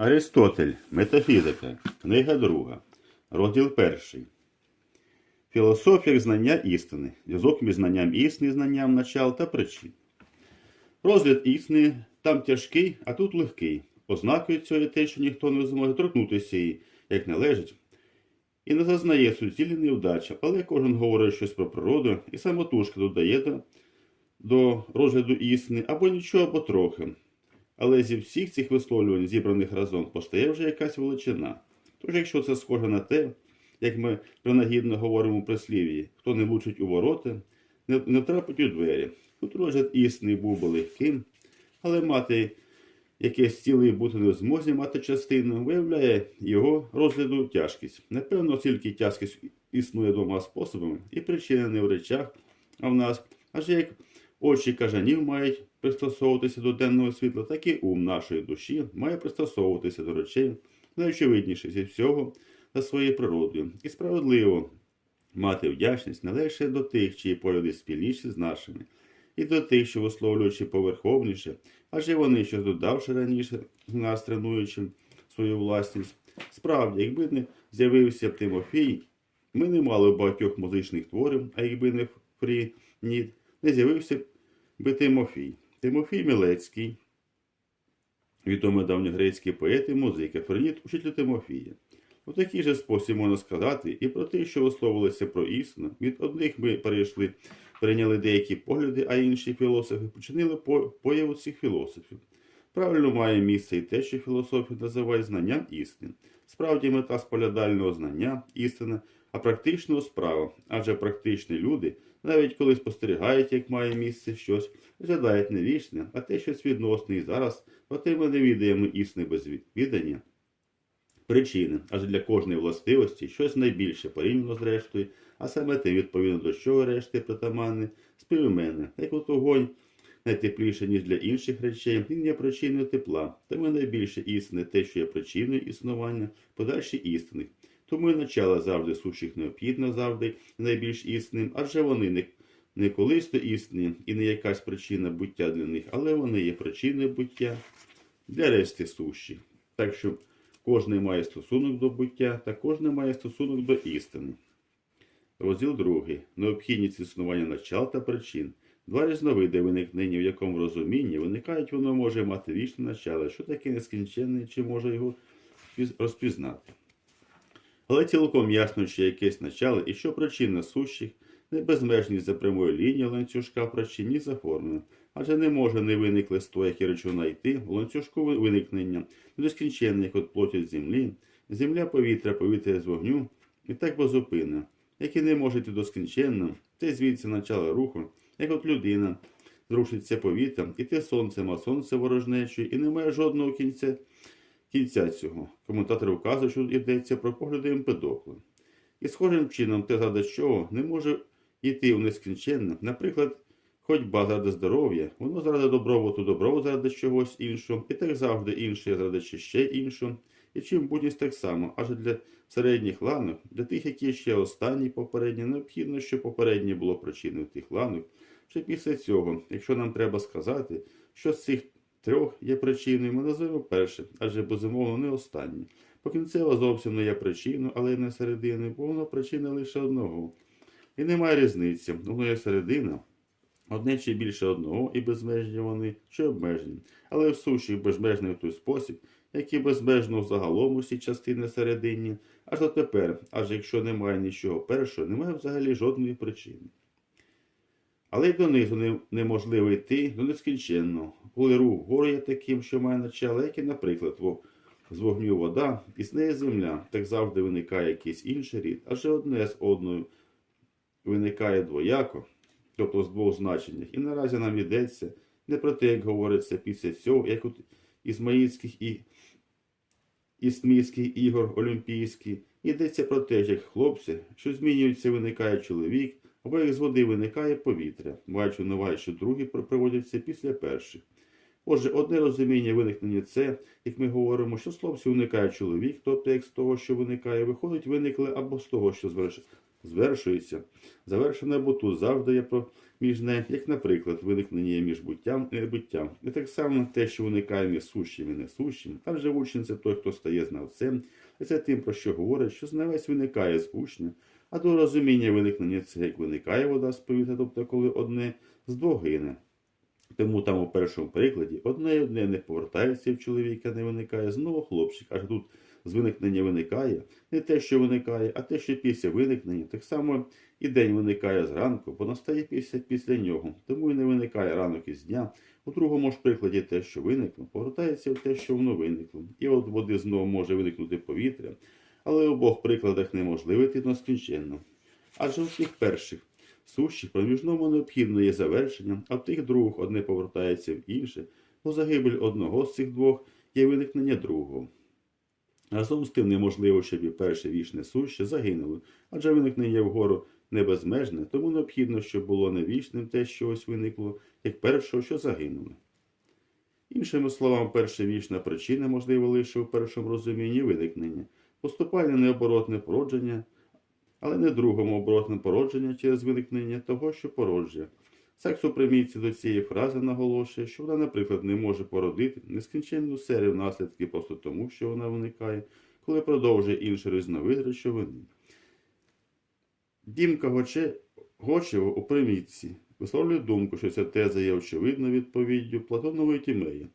Аристотель, Метафізика, книга друга, розділ перший. Філософія знання істини, зв'язок між знанням істини знанням начал та причин. Розгляд істини там тяжкий, а тут легкий. Ознакою цього те, що ніхто не зможе торкнутися її, як належить, і не зазнає суцільні невдачі, але кожен говорить щось про природу і самотужки додає до, до розгляду істини або нічого, або трохи. Але зі всіх цих висловлювань, зібраних разом, постає вже якась величина. Тож, якщо це схоже на те, як ми принагідно говоримо у прислів'ї, хто не влучить у ворота, не, не втрапить у двері. Розгляд істини був би легким, але мати якесь ціле і бути не в змозі мати частину, виявляє його розгляду тяжкість. Напевно, оскільки тяжкість існує двома способами, і причина не в речах, а в нас, адже як очі кажанів мають пристосовуватися до денного світла, так і ум нашої душі має пристосовуватися до речей, найочевидніше зі всього за своєю природою. І справедливо мати вдячність не лише до тих, чиї погляди спільніші з нашими, і до тих, що висловлюючи поверховніше, адже вони, що додавши раніше нас тренуючи свою власність. Справді, якби не з'явився Тимофій, ми не мали багатьох музичних творів, а якби не Фрініт, не з'явився би Тимофій. Тимофій Мілецький, відомий давньогрецький поет і музик, Фрініт учитель Тимофія. У такий же спосіб можна сказати і про те, що висловилися про істину. Від одних ми перейшли, прийняли деякі погляди, а інші філософи починили по- появу цих філософів. Правильно має місце і те, що філософи називають знанням істини. Справді мета споглядального знання істина, а практичного справа. Адже практичні люди, навіть коли спостерігають, як має місце щось, розглядають не вічне, а те, щось відносне і зараз, проте ми не відаємо істини без відання причини, адже для кожної властивості щось найбільше порівняно з рештою, а саме те, відповідно до чого решти притаманне, співіменне, як от огонь найтепліше, ніж для інших речей, він є причиною тепла, тому найбільше істини те, що є причиною існування, подальші істини. Тому і начало завжди сущих необхідно завжди найбільш істинним, адже вони не, не колись то істинні і не якась причина буття для них, але вони є причиною буття для решти сущих. Так що Кожний має стосунок до буття, та кожен має стосунок до істини. Розділ 2. Необхідність існування начал та причин. Два різновиди виникнення, в якому розумінні виникають, воно може мати вічне начало, що таке нескінченне, чи може його розпізнати. Але цілком ясно, що якесь начало і що причина сущих не безмежність за прямою лінією ланцюжка причин ні за формою, адже не може не виникли з того, як і речовина йти в ланцюжку виникнення, нескінченне, як от плотять землі, земля повітря, повітря з вогню, і так безупинно, як і не може йти до скінченно, те звідси начало руху, як от людина, зрушиться повітрям, і те сонцем, а сонце ворожнечою, і немає жодного кінця, кінця цього. Коментатор вказує, що йдеться про погляди Емпедокла. І схожим чином те, заради чого не може йти у нескінченне, наприклад, ходьба заради здоров'я, воно заради добробуту, добробут заради чогось іншого, і так завжди інше заради ще іншого. І чим будність так само, адже для середніх ланок, для тих, які ще останні попередні, необхідно, щоб попереднє було причиною тих ланок, що після цього, якщо нам треба сказати, що з цих трьох є причиною, ми назвемо перше, адже безумовно не останнє. Покінцева зовсім не є причиною, але й не серединою, бо воно причина лише одного. І немає різниці, воно є середина, Одне чи більше одного, і безмежні вони, чи обмежені, але в суші безмежний в той спосіб, як і безмежно загалом усі частини середині, аж дотепер, аж якщо немає нічого першого, немає взагалі жодної причини. Але й донизу неможливо йти до нескінченного, коли рух вгору є таким, що має начало, як і, наприклад, з вогню вода, і з неї земля, так завжди виникає якийсь інший рід, адже одне з одною виникає двояко тобто з двох значеннях. І наразі нам йдеться не про те, як говориться після цього, як от ізмаїльських і ісмійських ігор олімпійських. Йдеться про те, як хлопці, що змінюються, виникає чоловік, як з води виникає повітря, маючи на що другі приводяться після перших. Отже, одне розуміння виникнення це, як ми говоримо, що з хлопців виникає чоловік, тобто як з того, що виникає, виходить, виникли або з того, що зверш- звершується. Завершене буту завжди є проміжне, як, наприклад, виникнення між буттям і небуттям. І так само те, що виникає між сущим і несущим, там же учень це той, хто стає знавцем, і це тим, про що говорить, що знавець виникає з учня, а до розуміння виникнення це як виникає вода з повітря, тобто коли одне з двох гине. Тому там у першому прикладі одне й одне не повертається в чоловіка, не виникає знову хлопчик, аж тут з виникнення виникає не те, що виникає, а те, що після виникнення. Так само і день виникає зранку, бо настає після, після нього. Тому і не виникає ранок із дня. У другому ж прикладі те, що виникло, повертається в те, що воно виникло. І от води знову може виникнути повітря, але в обох прикладах неможливо йти. Адже у всіх перших сущих проміжному необхідно є завершення, а в тих других одне повертається в інше, бо загибель одного з цих двох є виникнення другого. Разом з тим неможливо, щоб і перше вічне суще загинуло, адже виникнення вгору не безмежне, тому необхідно, щоб було не вічним те, що ось виникло, як першого, що загинуло. Іншими словами, перша вічна причина можлива лише у першому розумінні виникнення, поступальне необоротне породження, але не другому оборотне породження через виникнення того, що породжує. Секс у примітці до цієї фрази наголошує, що вона, наприклад, не може породити нескінченну серію наслідків просто тому, що вона виникає, коли продовжує інші різновид речовини. Дімка Гоче, Гочево у примітці висловлює думку, що ця теза є очевидною відповіддю Платонової Тімеї,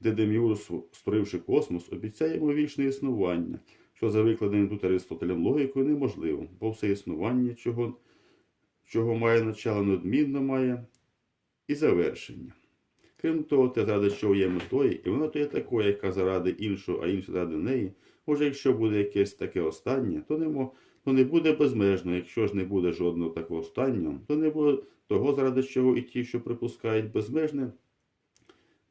де Деміурус, створивши космос, обіцяє йому вічне існування, що за викладеним тут Аристотелем логікою неможливо, бо все існування, чого, чого має начало, неодмінно має і завершення. Крім того, те, заради чого є метою, і вона то є такою, яка заради іншого, а інша заради неї. Може, якщо буде якесь таке останнє, то не, то не буде безмежно. Якщо ж не буде жодного такого останнього, то не буде того, заради чого і ті, що припускають безмежне,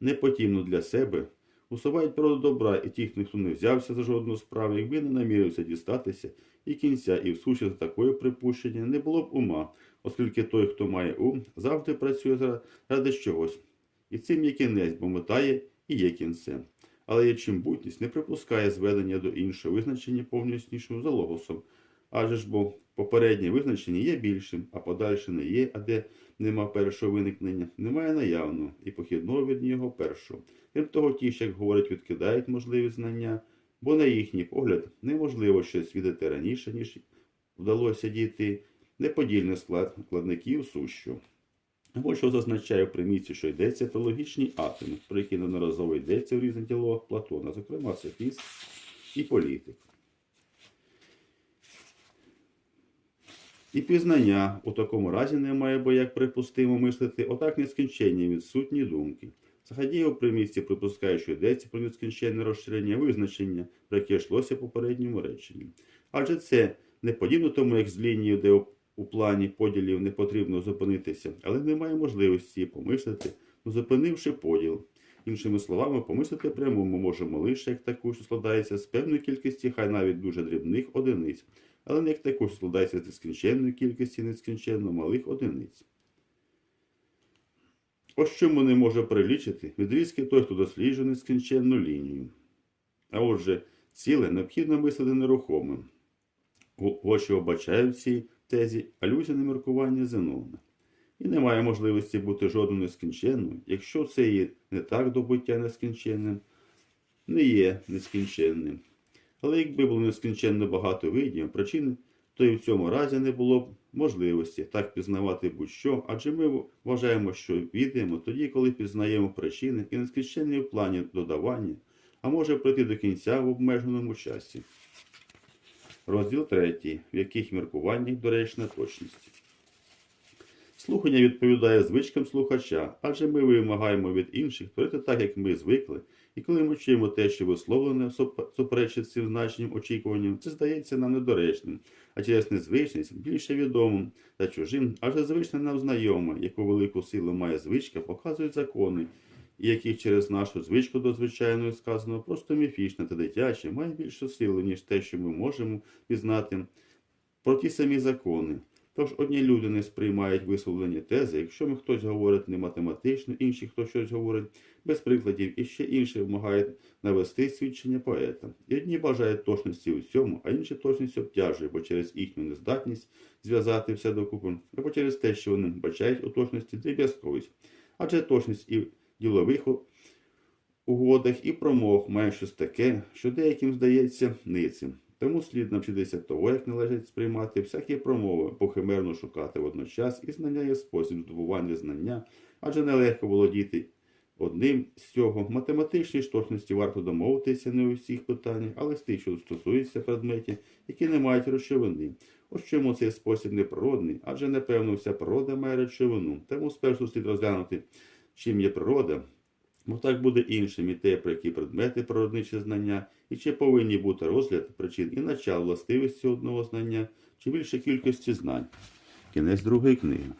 непотімно для себе, усувають природу добра, і ті, хто не взявся за жодну справу, якби не намірився дістатися і кінця, і в суші за такое припущення не було б ума, оскільки той, хто має ум, завжди працює за- заради чогось. І цим є кінець, бо мета є і є кінцем. Але є чимбутність не припускає зведення до іншого визначення повністішого за. Адже ж бо попереднє визначення є більшим, а подальше не є, а де нема першого виникнення, немає наявного і похідного від нього першого. Крім того, ті, що, як говорять, відкидають можливість знання, бо на їхній погляд неможливо щось віддати раніше, ніж вдалося дійти, неподільний склад складників сущого. Ось що зазначає в примітці, що йдеться про логічні атоми, про які неодноразово йдеться в різних діалогах Платона, зокрема софіст і політик. І пізнання у такому разі немає, бо як припустимо мислити, отак нескінченні відсутні думки. Сахадієв у примісті припускає, що йдеться про нескінченне розширення визначення, про яке йшлося в попередньому реченні. Адже це не подібно тому, як з лінією, де у- у плані поділів не потрібно зупинитися, але немає можливості помислити, ну, зупинивши поділ. Іншими словами, помислити прямо ми можемо лише як таку, що складається з певної кількості, хай навіть дуже дрібних одиниць, але таку, що складається з нескінченної кількості нескінченно малих одиниць. Ось чому не може прилічити відрізки той, хто досліджує нескінченну лінію. А отже, ціле необхідно мислити нерухомим. У- Очі обачають в цій тезі алюзія на міркування Зенона. І немає можливості бути жодною нескінченною, якщо це є не так до буття нескінченним, не є нескінченним. Але якби було нескінченно багато видів, причин, то і в цьому разі не було б можливості так пізнавати будь-що, адже ми вважаємо, що відаємо тоді, коли пізнаємо причини і нескінченні в плані додавання, а може прийти до кінця в обмеженому часі. Розділ 3. В яких міркуваннях доречна точність. Слухання відповідає звичкам слухача, адже ми вимагаємо від інших творити так, як ми звикли, і коли ми чуємо те, що висловлене суперечить цим значенням очікуванням, це здається нам недоречним, а через незвичність більше відомим та чужим, адже звичне нам знайоме, яку велику силу має звичка, показують закони, і яких через нашу звичку до звичайної сказано просто міфічне та дитяче, має більшу силу, ніж те, що ми можемо пізнати про ті самі закони. Тож одні люди не сприймають висловлені тези, якщо ми хтось говорить не математично, інші хто щось говорить без прикладів, і ще інші вимагають навести свідчення поета. І одні бажають точності у всьому, а інші точність обтяжує, бо через їхню нездатність зв'язати все докупи, або через те, що вони бачають у точності дріб'язковість. Адже точність і в ділових угодах, і промов має щось таке, що деяким здається ницим. Тому слід навчитися того, як належить сприймати всякі промови, похимерно шукати водночас і знання є спосіб здобування знання, адже нелегко володіти одним з цього. Математичній ж точності варто домовитися не у всіх питаннях, але з тих, що стосуються предметів, які не мають речовини. Ось чому цей спосіб неприродний, адже напевно вся природа має речовину. Тому спершу слід розглянути, чим є природа, Бо так буде іншим і те, про які предмети природничі знання, і чи повинні бути розгляд причин і начал властивості одного знання, чи більше кількості знань. Кінець другої книги.